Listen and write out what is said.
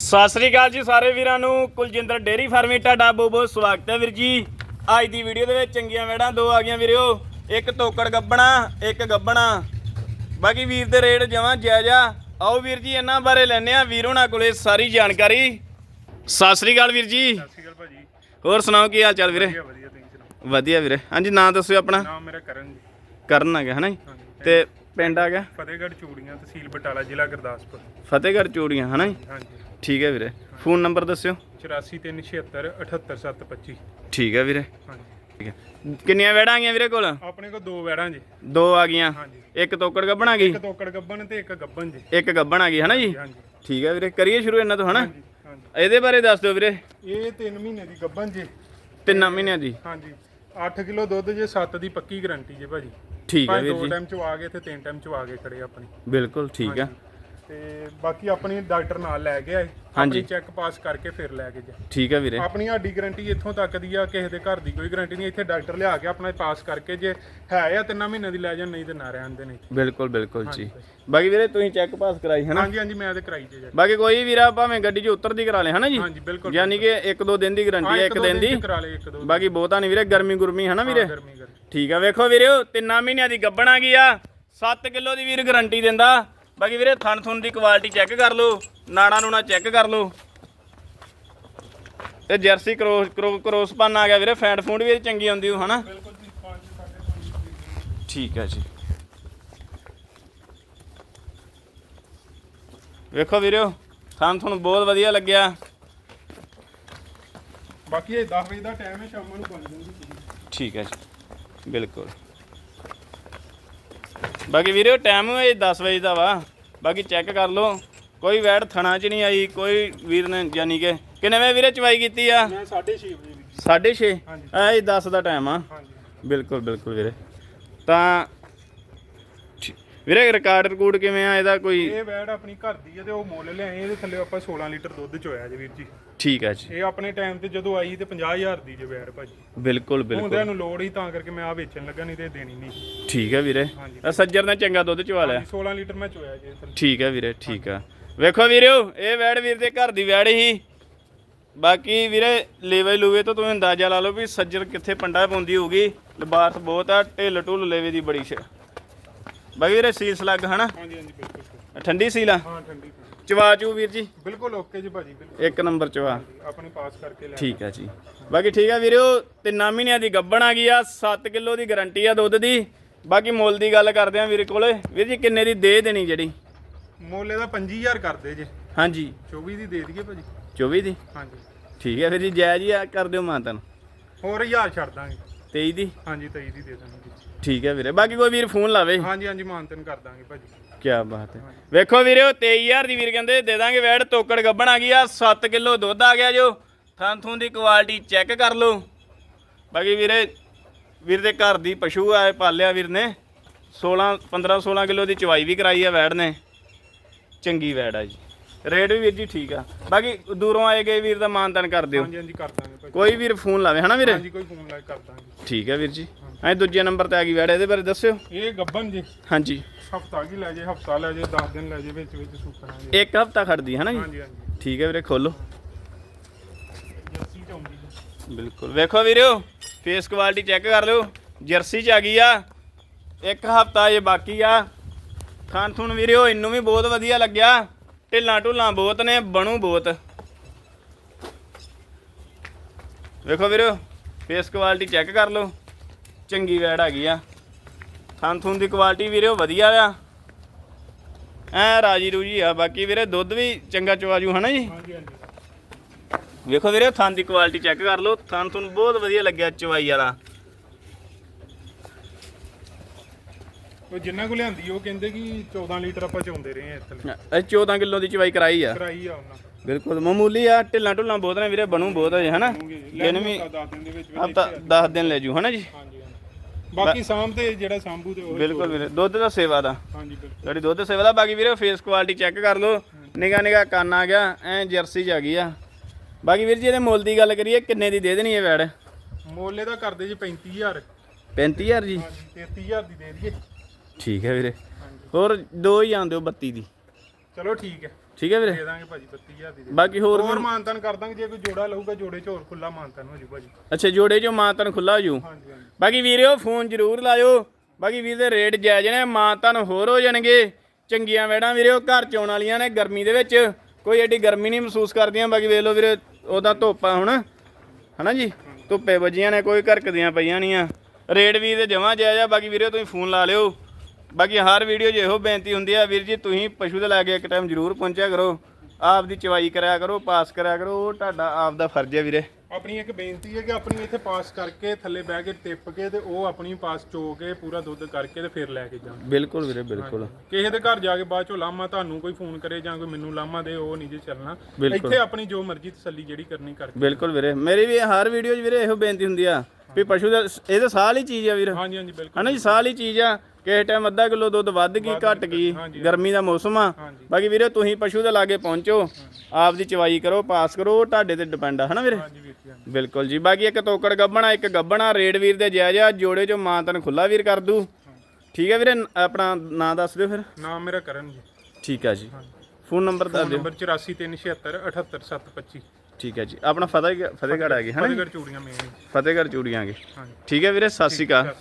ਸਤਿ ਸ੍ਰੀ ਅਕਾਲ ਜੀ ਸਾਰੇ ਵੀਰਾਂ ਨੂੰ। ਕੁਲਜਿੰਦਰ ਡੇਰੀ ਫਾਰਮੀ ਤੁਹਾਡਾ ਬਹੁਤ ਬਹੁਤ ਸਵਾਗਤ ਹੈ ਵੀਰ ਜੀ। ਅੱਜ ਦੀ ਵੀਡੀਓ ਦੇ ਵਿੱਚ ਚੰਗੀਆਂ ਵੈੜਾਂ ਦੋ ਆ ਗਈਆਂ ਵੀਰਿਓ। ਇੱਕ ਤੋਕੜ ਗੱਬਣਾ ਇੱਕ ਗੱਬਣਾ। ਬਾਕੀ ਵੀਰ ਦੇ ਰੇਟ ਜਮਾਂ ਜਾਇਜ਼ਾ। ਆਓ ਵੀਰ ਜੀ ਇਹਨਾਂ ਬਾਰੇ ਲੈਣੇ ਆ ਵੀਰ ਹੋਣਾ ਕੋਲੇ ਸਾਰੀ ਜਾਣਕਾਰੀ। ਸਤਿ ਸ੍ਰੀ ਅਕਾਲ ਵੀਰ ਜੀ। ਸਤਿ ਸ਼੍ਰੀ ਅਕਾਲ ਭਾਜੀ। ਹੋਰ ਸੁਣਾਓ ਕੀ ਹਾਲ ਚਾਲ ਵੀਰੇ? ਵਧੀਆ ਵਧੀਆ ਤੁਸੀਂ ਸੁਣਾਓ? ਵਧੀਆ ਵੀਰੇ। ਹਾਂਜੀ ਨਾਂ ਦੱਸਿਓ ਆਪਣਾ। ਨਾਮ ਮੇਰਾ ਕਰਨ ਜੀ। ਕਰਨ ਆ ਗਿਆ ਹਨਾ ਜੀ? ਤੇ ਪਿੰਡ ਆ ਗਿਆ? ਫਤਿਹਗੜ੍ਹ ਚੂੜੀਆਂ ਤਹਿਸੀਲ ਬਟਾਲਾ ਜ਼ਿਲ੍ਹਾ ਗੁਰਦਾਸਪੁਰ। ਫਤਿਹਗੜ੍ਹ ਚੂੜੀਆਂ ਹਨਾ ਜੀ? ਹਾਂਜੀ। ਠੀਕ ਹੈ ਵੀਰੇ। ਫੋਨ ਨੰਬਰ ਦੱਸਿਓ। 8436 78725 ਠੀਕ ਹੈ ਵੀਰੇ। ਹਾਂਜੀ। ਠੀਕ ਹੈ। ਕਿੰਨੀਆਂ ਵੈੜਾਂ ਆ ਗਈਆਂ ਵੀਰੇ ਕੋਲ? ਆਪਣੇ ਕੋਲ ਦੋ ਵੈੜਾਂ ਜੀ। ਦੋ ਆ ਗਈਆਂ। ਹਾਂਜੀ। ਇੱਕ ਤੋਕੜ ਗੱਬਣ ਆ ਗਈ? ਇੱਕ ਤੋਕੜ ਗੱਬਨ ਤੇ ਇੱਕ ਗੱਬਨ ਜੀ। ਇੱਕ ਗੱਬਣ ਆ ਗਈ ਹਨਾ ਜੀ? ਹਾਂਜੀ ਠੀਕ ਹੈ ਵੀਰੇ। ਕਰੀਏ ਸ਼ੁਰੂ ਇਹਨਾਂ ਤੋਂ ਹਨਾ? ਇਹਦੇ ਬਾਰੇ ਦੱਸ ਦਿਓ ਵੀਰੇ। ਇਹ 3 ਮਹੀਨੇ ਦੀ ਗੱਬਨ ਜੀ। ਤਿੰਨਾਂ ਮਹੀਨਿਆਂ ਦੀ? ਹਾਂਜੀ। 8 ਕਿਲੋ ਦੁੱਧ ਜੇ 7 ਦੀ ਪੱਕੀ ਗਾਰੰਟੀ ਜੇ ਭਾਜੀ। ਠੀਕ ਹੈ ਵੀਰ ਦੋ ਟਾਈਮ ਚ ਆ ਗਏ ਤੇ ਤਿੰਨ ਟਾਈਮ ਚ ਆ ਗਏ ਖੜੇ ਆਪਣੀ। ਬਿਲਕੁਲ ਠੀਕ ਆ ਤੇ ਬਾਕੀ ਆਪਣੀ ਡਾਕਟਰ ਨਾਲ ਲੈ ਕੇ ਆਏ ਹਾਂਜੀ। ਚੈੱਕ ਪਾਸ ਕਰਕੇ ਫਿਰ ਲੈ ਕੇ ਜਾ ਠੀਕ ਹੈ ਵੀਰੇ। ਆਪਣੀ ਸਾਡੀ ਗਾਰੰਟੀ ਇੱਥੋਂ ਤੱਕ ਦੀ ਆ ਕਿਸੇ ਦੇ ਘਰ ਦੀ ਕੋਈ ਗਾਰੰਟੀ ਨਹੀਂ। ਇੱਥੇ ਡਾਕਟਰ ਲਿਆ ਕੇ ਆਪਣਾ ਪਾਸ ਕਰਕੇ ਜੇ ਹੈ ਆ ਤਿੰਨਾਂ ਮਹੀਨਿਆਂ ਦੀ ਲੈ ਜਾਣ ਨਹੀਂ ਤੇ ਨਾ ਰਹਿਣ ਦੇ ਨਹੀਂ ਬਿਲਕੁਲ ਬਿਲਕੁਲ ਜੀ। ਬਾਕੀ ਵੀਰੇ ਤੁਸੀਂ ਚੈੱਕ ਪਾਸ ਕਰਾਈ ਹਨਾ ਹਾਂਜੀ ਹਾਂਜੀ ਮੈਂ ਤੇ ਕਰਾਈ ਜੇ ਜੀ ਬਾਕੀ ਕੋਈ ਵੀਰਾ ਭਾਵੇਂ ਗੱਡੀ 'ਚ ਉਤਰਦੀ ਕਰਾ ਲੇ ਹਨਾ ਜੀ? ਹਾਂਜੀ ਬਿਲਕੁਲ ਯਾਨੀ ਕਿ ਇੱਕ ਦੋ ਦਿਨ ਦੀ ਗਾਰੰਟੀ ਹੈ ਇੱਕ ਦਿਨ ਦੀ। ਕਰਾ ਲਏ ਇੱਕ ਦੋ ਬਾਕੀ ਬਹੁਤਾ ਨਹੀਂ ਵੀਰੇ ਗਰਮੀ ਗੁਰਮੀ ਹਨਾ ਵੀਰੇ? ਗਰਮੀ ਕਰ ਠੀਕ ਆ ਵੇਖੋ ਵੀਰਿਓ ਤਿੰਨਾਂ ਮਹੀਨਿਆਂ ਦੀ ਗੱਬਣ ਆ ਗਈ ਆ? 7 ਕਿਲੋ ਦੀ ਵੀਰ ਗਾਰੰਟੀ ਦਿੰਦਾ। ਬਾਕੀ ਵੀਰੇ ਥਣ ਥੁਣ ਦੀ ਕੁਆਲਿਟੀ ਚੈੱਕ ਕਰ ਲਓ ਨਾੜਾ ਨੂਣਾ ਚੈੱਕ ਕਰ ਲਓ। ਤੇ ਜਰਸੀ ਕ੍ਰੋਸ ਕ੍ਰੋ- ਕ੍ਰੋਸ ਪੰਨ ਆ ਗਿਆ ਵੀਰੇ ਫੈਂਟ ਫੂਡ ਵੀ ਚੰਗੀ ਆਉਂਦੀ ਹੋ ਹਨਾ? ਬਿਲਕੁਲ ਜੀ 5 5.5 ਠੀਕ ਹੈ ਜੀ। ਵੇਖੋ ਵੀਰਿਓ ਥਣ ਥੁਣ ਬਹੁਤ ਵਧੀਆ ਲੱਗਿਆ। ਬਾਕੀ ਇਹ 10 ਵਜੇ ਦਾ ਟਾਈਮ ਹੈ ਸ਼ਾਮ ਨੂੰ ਬਣ ਜਾਂਦੀ ਠੀਕ ਹੈ ਜੀ ਬਿਲਕੁਲ। ਬਾਕੀ ਵੀਰੇ ਟਾਈਮ ਇਹ 10 ਵਜੇ ਦਾ ਵਾ। ਬਾਕੀ ਚੈੱਕ ਕਰ ਲਓ। ਕੋਈ ਵੈੜ ਥਣਾ ਚ ਨਹੀਂ ਆਈ ਕੋਈ ਵੀਰ ਨੇ ਯਾਨੀ ਕਿ। ਕਿੰਨੇ ਵੇ ਵੀਰੇ ਚਵਾਈ ਕੀਤੀ ਆ? ਮੈਂ 6:30 ਵਜੇ ਦੀ 6:30 ਹਾਂਜੀ। ਐ ਇਹ 10 ਦਾ ਟਾਈਮ ਆ। ਹਾਂਜੀ। ਬਿਲਕੁਲ ਬਿਲਕੁਲ ਵੀਰੇ। ਤਾਂ ਵੀਰੇ ਰਿਕਾਰਡ ਰਿਕੂਡ ਕਿਵੇਂ ਆ? ਇਹਦਾ ਕੋਈ ਇਹ ਵੈੜ ਆਪਣੀ ਘਰ ਦੀ ਹੈ ਤੇ ਉਹ ਮੁੱਲ ਲਿਆਏ ਇਹਦੇ ਥੱਲੇ ਆਪਾਂ 16 ਲੀਟਰ ਦੁੱਧ ਚੋਇਆ ਜੀ ਵੀਰ ਜੀ। ਠੀਕ ਹੈ ਜੀ। ਇਹ ਆਪਣੇ ਟਾਈਮ ਤੇ ਜਦੋਂ ਆਈ ਤੇ 50000 ਦੀ ਜੇ ਵੈੜ ਭਾਜੀ। ਬਿਲਕੁਲ ਬਿਲਕੁਲ। ਹੁੰਦਿਆਂ ਨੂੰ ਲੋੜ ਹੀ ਤਾਂ ਕਰਕੇ ਮੈਂ ਆ ਵੇਚਣ ਲੱਗਾ ਨਹੀਂ ਤੇ ਇਹ ਦੇਣੀ ਨਹੀਂ। ਠੀਕ ਹੈ ਵੀਰੇ। ਹਾਂਜੀ। ਸੱਜਰ ਨੇ ਚੰਗਾ ਦੁੱਧ ਚਵਾ ਲਿਆ। 16 ਲੀਟਰ ਮੈਂ ਚੋਇਆ ਜੀ ਥੱਲੇ। ਠੀਕ ਹੈ ਵੀਰੇ ਠੀਕ ਆ। ਵੇਖੋ ਵੀਰਿਓ ਇਹ ਵੈੜ ਵੀਰ ਦੇ ਘਰ ਦੀ ਵੈੜ ਹੀ। ਬਾਕੀ ਵੀਰੇ ਲੇਵੇ ਲੂਵੇ ਤੋਂ ਤੁਸੀਂ ਅੰਦਾਜ਼ਾ ਲਾ ਲਓ ਵੀ ਸੱਜਰ ਕਿੱਥੇ ਪੰਡਾ ਪਾਉਂਦੀ ਹੋਊਗੀ। ਲਿਬਾਸ ਬਹੁਤ ਆ ਢਿੱਲ ਢੁੱਲ ਲੇਵੇ ਦੀ ਬੜੀ ਸ਼ ਬਾਕੀ ਵੀਰੇ ਸੀਸ ਲੱਗ ਹਨਾ? ਹਾਂਜੀ ਹਾਂਜੀ ਬਿਲਕੁਲ ਠੰਡੀ ਸੀਲ ਆ? ਹਾਂ ਠੰਡੀ ਚਵਾ ਚੂ ਵੀਰ ਜੀ? ਬਿਲਕੁਲ ਓਕੇ ਜੀ ਭਾਜੀ ਬਿਲਕੁਲ। ਇੱਕ ਨੰਬਰ ਚਵਾ। ਆਪਣੇ ਪਾਸ ਕਰਕੇ ਲੈ ਠੀਕ ਆ ਜੀ। ਬਾਕੀ ਠੀਕ ਆ ਵੀਰਿਓ ਤਿੰਨਾਂ ਮਹੀਨਿਆਂ ਦੀ ਗੱਬਣ ਆ ਗਈ ਆ 7 ਕਿਲੋ ਦੀ ਗਾਰੰਟੀ ਆ ਦੁੱਧ ਦੀ। ਬਾਕੀ ਮੁੱਲ ਦੀ ਗੱਲ ਕਰਦੇ ਆ ਵੀਰੇ ਕੋਲੇ। ਵੀਰ ਜੀ ਕਿੰਨੇ ਦੀ ਦੇ ਦੇਣੀ ਜਿਹੜੀ? ਮੁੱਲ ਇਹਦਾ 25000 ਕਰਦੇ ਜੇ। ਹਾਂਜੀ। 24 ਦੀ ਦੇ ਦਈਏ ਭਾਜੀ। 24 ਦੀ? ਹਾਂਜੀ। ਠੀਕ ਹੈ ਵੀਰ ਜੀ ਜਾਇਜ਼ ਹੀ ਆ ਕਰ ਦਿਓ ਮਾਤਨ ਹੋਰ 1000 ਛੱਡ ਦਾਂਗੇ। 23 ਦੀ? ਹਾਂਜੀ 23 ਦੀ ਦੇ ਦਾਂਗੇ ਜੀ। ਠੀਕ ਹੈ ਵੀਰੇ ਬਾਕੀ ਕੋਈ ਵੀਰ ਫੋਨ ਲਾਵੇ। ਹਾਂਜੀ ਹਾਂਜੀ ਮਾਨਤਨ ਕਰ ਦਾਂਗੇ ਭਾਜੀ। ਕੀ ਬਾਤ ਹੈ। ਵੇਖੋ ਵੀਰਿਓ 23000 ਦੀ ਵੀਰ ਕਹਿੰਦੇ ਦੇ ਦਾਂਗੇ ਵੈੜ ਤੋਕੜ ਗੱਬਣ ਆ ਗਈ ਆ 7 ਕਿਲੋ ਦੁੱਧ ਆ ਗਿਆ ਜੋ। ਥਾਂ ਥੂੰ ਦੀ ਕੁਆਲਿਟੀ ਚੈੱਕ ਕਰ ਲਓ। ਬਾਕੀ ਵੀਰੇ ਵੀਰ ਦੇ ਘਰ ਦੀ ਪਸ਼ੂ ਆ ਇਹ ਪਾਲਿਆ ਵੀਰ ਨੇ। 16 15 16 ਕਿਲੋ ਦੀ ਚਵਾਈ ਵੀ ਕਰਾਈ ਆ ਵੈੜ ਨੇ। ਚੰਗੀ ਵੈੜ ਆ ਜੀ। ਰੇਟ ਵੀ ਵੀਰ ਜੀ ਠੀਕ ਆ। ਬਾਕੀ ਦੂਰੋਂ ਆਏ ਗਏ ਵੀਰ ਦਾ ਮਾਨਤਨ ਕਰ ਦਿਓ। ਹਾਂਜੀ ਹਾਂਜੀ ਕਰ ਦਾਂਗੇ। ਕੋਈ ਵੀਰ ਫੋਨ ਲਾਵੇ ਹਨਾ ਵੀਰੇ? ਹਾਂਜੀ ਕੋਈ ਫੋਨ ਲਾ ਕੇ ਕਰ ਦਾਂਗੇ। ਠੀਕ ਹੈ ਵੀਰ ਜੀ। ਐ ਦੂਜੇ ਨੰਬਰ ਤੇ ਆ ਗਈ ਵੈੜ ਇਹਦੇ ਬਾਰੇ ਦੱਸਿਓ। ਇਹ ਗੱਬਨ ਜੀ। ਹਾਂਜੀ। ਹਫਤਾ ਕੀ ਲੈ ਜੇ ਹਫਤਾ ਲੈ ਜੇ 10 ਦਿਨ ਲੈ ਜੇ ਵਿੱਚ ਵਿੱਚ ਸੁੱਕਣਾਗੇ ਇੱਕ ਹਫਤਾ ਖੜਦੀ ਹੈ ਨਾ ਜੀ? ਹਾਂਜੀ ਹਾਂਜੀ। ਠੀਕ ਹੈ ਵੀਰੇ ਖੋਲੋ। ਜੱਸੀ ਚ ਆਉਂਦੀ ਜੀ ਬਿਲਕੁਲ। ਵੇਖੋ ਵੀਰਿਓ ਫੇਸ ਕੁਆਲਿਟੀ ਚੈੱਕ ਕਰ ਲਿਓ। ਜਰਸੀ ਚ ਆ ਗਈ ਆ। ਇੱਕ ਹਫਤਾ ਇਹ ਬਾਕੀ ਆ। ਖਾਣ ਥੁਣ ਵੀਰਿਓ ਇਹਨੂੰ ਵੀ ਬਹੁਤ ਵਧੀਆ ਲੱਗਿਆ। ਢਿੱਲਾਂ ਢੁੱਲਾਂ ਬਹੁਤ ਨੇ ਬਣੂ ਬਹੁਤ। ਵੇਖੋ ਵੀਰਿਓ ਫੇਸ ਕੁਆਲਿਟੀ ਚੈੱਕ ਕਰ ਲਓ। ਚੰਗੀ ਵੈੜ ਆ ਗਈ ਆ। ਥਣ ਥੁਣ ਦੀ ਕੁਆਲਿਟੀ ਵੀਰਿਓ ਵਧੀਆ ਆ। ਐ ਰਾਜੀ ਰੂਜੀ ਆ। ਬਾਕੀ ਵੀਰੇ ਦੁੱਧ ਵੀ ਚੰਗਾ ਚਵਾਜੂ ਹਨਾ ਜੀ? ਹਾਂਜੀ ਹਾਂਜੀ। ਵੇਖੋ ਵੀਰੇ ਥਣ ਦੀ ਕੁਆਲਿਟੀ ਚੈੱਕ ਕਰ ਲਓ। ਥਣ ਤੁਹਾਨੂੰ ਬਹੁਤ ਵਧੀਆ ਲੱਗਿਆ ਚਵਾਈ ਵਾਲਾ। ਉਹ ਜਿੰਨਾ ਕੋ ਲਿਆਂਦੀ ਉਹ ਕਹਿੰਦੇ ਕਿ 14 ਲੀਟਰ ਆਪਾਂ ਚੋਂਦੇ ਰਹੇ ਆ ਇੱਥੇ। ਇਹ 14 ਕਿਲੋ ਦੀ ਚਵਾਈ ਕਰਾਈ ਆ। ਕਰਾਈ ਆ ਉਹਨਾਂ ਬਿਲਕੁਲ ਮਾਮੂਲੀ ਆ ਢਿੱਲਾਂ ਢੁੱਲਾਂ ਬਹੁਤ ਨੇ ਵੀਰੇ ਬਣੂ ਬਹੁਤ ਹੈ ਹਨਾ? ਦਿਨ ਵੀ 10 ਦਿਨ ਦੇ ਵਿੱਚ ਵਿੱਚ ਹਫਤਾ 10 ਦਿਨ ਲੈ ਜੂ ਹਨਾ ਜੀ? ਬਾਕੀ ਸਾਂਭ ਤੇ ਜਿਹੜਾ ਸਾਂਭੂ ਤੇ ਉਹ ਬਿਲਕੁਲ ਵੀਰੇ ਦੁੱਧ ਦਾ ਸੇਵਾ ਦਾ। ਹਾਂਜੀ ਬਿਲਕੁਲ। ਜਿਹੜੀ ਦੁੱਧ ਸੇਵਾ ਦਾ ਬਾਕੀ ਵੀਰੇ ਫੇਸ ਕੁਆਲਿਟੀ ਚੈੱਕ ਕਰ ਲਓ। ਨਿਗਾ ਨਿਗਾ ਕੰਨ ਆ ਗਿਆ ਐ ਜਰਸੀ ਚ ਆ ਗਈ ਆ। ਬਾਕੀ ਵੀਰ ਜੀ ਇਹਦੇ ਮੁੱਲ ਦੀ ਗੱਲ ਕਰੀਏ ਕਿੰਨੇ ਦੀ ਦੇ ਦੇਣੀ ਹੈ ਵੈੜ? ਮੋਲੇ ਦਾ ਕਰਦੇ ਜੀ 35000 35000 ਜੀ? ਹਾਂਜੀ 33000 ਦੀ ਦੇ ਦਈਏ। ਠੀਕ ਹੈ ਵੀਰੇ। ਹੋਰ ਦੋ ਹੀ ਆਂਦੇ ਹੋ 32 ਦੀ। ਚਲੋ ਠੀਕ ਹੈ। ਠੀਕ ਹੈ ਵੀਰੇ? ਦੇ ਦਾਂਗੇ ਭਾਜੀ 32000 ਦੀ ਦੇ ਬਾਕੀ ਹੋਰ ਹੋਰ ਮਾਨਤਨ ਕਰ ਦਾਂਗੇ ਜੇ ਕੋਈ ਜੋੜਾ ਲਊਗਾ ਜੋੜੇ 'ਚ ਹੋਰ ਖੁੱਲਾ ਮਾਨਤਨ ਹੋ ਜੂ ਭਾਜੀ। ਅੱਛਾ ਜੋੜੇ ਚੋਂ ਮਾਂ ਖੁੱਲਾ ਹੋ ਜੂ ਹਾਂਜੀ ਹਾਂਜੀ। ਬਾਕੀ ਵੀਰਿਓ ਫੋਨ ਜ਼ਰੂਰ ਲਾਇਓ। ਬਾਕੀ ਵੀਰ ਦੇ ਰੇਟ ਜਾਇਜ਼ ਨੇ ਮਾਂ ਤੁਹਾਨੂੰ ਹੋਰ ਹੋ ਜਾਣਗੇ। ਚੰਗੀਆਂ ਵੇੜਾਂ ਵੀਰਿਓ ਘਰ ਚ ਆਉਣ ਵਾਲੀਆਂ ਨੇ ਗਰਮੀ ਦੇ ਵਿੱਚ। ਕੋਈ ਐਡੀ ਗਰਮੀ ਨਹੀਂ ਮਹਿਸੂਸ ਕਰਦੀਆਂ। ਬਾਕੀ ਵੇਖ ਲਓ ਵੀਰੇ ਉਹਦਾ ਧੁੱਪਾ ਹੁਣ। ਹਨਾ ਜੀ? ਧੁੱਪੇ ਵੱਜੀਆਂ ਨੇ ਕੋਈ ਘਰਕਦੀਆਂ ਪਈਆਂ ਨਹੀਂ ਆ ਰੇਟ ਵੀ ਤੇ ਜਮਾ ਜਾਇਜ਼ ਆ। ਬਾਕੀ ਵੀਰਿਓ ਤੁਸੀਂ ਫੋਨ ਲਾ ਲਿਓ। ਬਾਕੀ ਹਰ ਵੀਡੀਓ 'ਚ ਇਹੋ ਬੇਨਤੀ ਹੁੰਦੀ ਆ ਵੀਰ ਜੀ ਤੁਸੀਂ ਪਸ਼ੂ ਦੇ ਲਾਗੇ ਇੱਕ ਟਾਈਮ ਜ਼ਰੂਰ ਪਹੁੰਚਿਆ ਕਰੋ। ਆਪ ਦੀ ਚਵਾਈ ਕਰਿਆ ਕਰੋ ਪਾਸ ਕਰਿਆ ਕਰੋ ਉਹ ਤੁਹਾਡਾ ਆਪ ਦਾ ਫਰਜ਼ ਹੈ ਵੀਰੇ। ਆਪਣੀ ਇੱਕ ਬੇਨਤੀ ਹੈ ਕਿ ਆਪਣੀ ਇੱਥੇ ਪਾਸ ਕਰਕੇ ਥੱਲੇ ਬਹਿ ਕੇ ਟਿੱਪ ਕੇ ਤੇ ਉਹ ਆਪਣੀ ਪਾਸ ਚੋ ਕੇ ਪੂਰਾ ਦੁੱਧ ਕਰਕੇ ਤੇ ਫਿਰ ਲੈ ਕੇ ਜਾਣ। ਬਿਲਕੁਲ ਵੀਰੇ ਬਿਲਕੁਲ। ਕਿਸੇ ਦੇ ਘਰ ਜਾ ਕੇ ਬਾਅਦ ਚੋਂ ਲਾਮਾ ਤੁਹਾਨੂੰ ਕੋਈ ਫੋਨ ਕਰੇ ਜਾਂ ਕੋਈ ਮੈਨੂੰ ਲਾਮਾ ਦੇ ਉਹ ਨਹੀਂ ਜੇ ਚੱਲਣਾ। ਬਿਲਕੁਲ। ਇੱਥੇ ਆਪਣੀ ਜੋ ਮਰਜ਼ੀ ਤਸੱਲੀ ਜਿਹੜੀ ਕਰਨੀ ਕਰਕੇ। ਬਿਲਕੁਲ ਵੀਰੇ। ਮੇਰੀ ਵੀ ਹਰ ਵੀਡੀਓ 'ਚ ਵੀਰੇ ਇਹੋ ਬੇਨਤੀ ਹੁੰਦੀ ਆ ਵੀ ਪਸ਼ੂ ਦਾ ਇਹ ਤਾਂ ਸਾਲ ਹੀ ਚੀਜ਼ ਆ ਵੀਰ। ਹਾਂਜੀ ਹਾਂਜੀ ਬਿਲਕੁਲ। ਹਨਾ ਜੀ ਸਾਲ ਹੀ ਚੀਜ਼ ਆ। ਕਿਸੇ ਟਾਈਮ ਅੱਧਾ ਕਿਲੋ ਦੁੱਧ ਵੱਧ ਗਈ ਘਟ ਗਈ। ਗਰਮੀ ਦਾ ਮੌਸਮ ਆ। ਬਾਕੀ ਵੀਰੇ ਤੁਸੀਂ ਪਸ਼ੂ ਦੇ ਲਾਗੇ ਪਹੁੰਚੋ। ਆਪ ਦੀ ਚਵਾਈ ਕਰੋ ਪਾਸ ਕਰੋ ਤੁਹਾਡੇ ਤੇ ਡਿਪੈਂਡ ਆ। ਹਨਾ ਵੀਰੇ। ਬਿਲਕੁਲ ਜੀ। ਬਾਕੀ ਇੱਕ ਤੋਕੜ ਗੱਬਣਾ ਇੱਕ ਗੱਬਣਾ ਰੇਡ ਵੀਰ ਦੇ ਜਾਇਜ਼ ਆ ਜੋੜੇ ਚੋਂ ਮਾਂ ਤਨ ਖੁੱਲਾ ਵੀਰ ਕਰ ਦੂ। ਠੀਕ ਹੈ ਵੀਰੇ ਆਪਣਾ ਨਾਂ ਦੱਸ ਦਿਓ ਫਿਰ। ਨਾਮ ਮੇਰਾ ਕਰਨ ਜੀ। ਠੀਕ ਆ ਜੀ। ਫੋਨ ਨੰਬਰ ਦੱਸ ਦਿਓ। ਨੰਬਰ 8437 78725 ਠੀਕ ਹੈ ਜੀ। ਆਪਣਾ ਫਤਿਹ ਫਤਿਹਗੜ੍ਹ ਆ ਗਏ ਹਨਾ ਜੀ? ਫਤਿਹਗੜ੍ਹ ਚੂੜੀਆਂ ਮੇਨ ਫਤਿਹਗੜ੍ਹ ਚੂੜੀਆਂ ਆ ਗਏ। ਠੀਕ ਹੈ ਵੀਰੇ ਸਤਿ ਸ਼੍ਰੀ ਅਕਾਲ।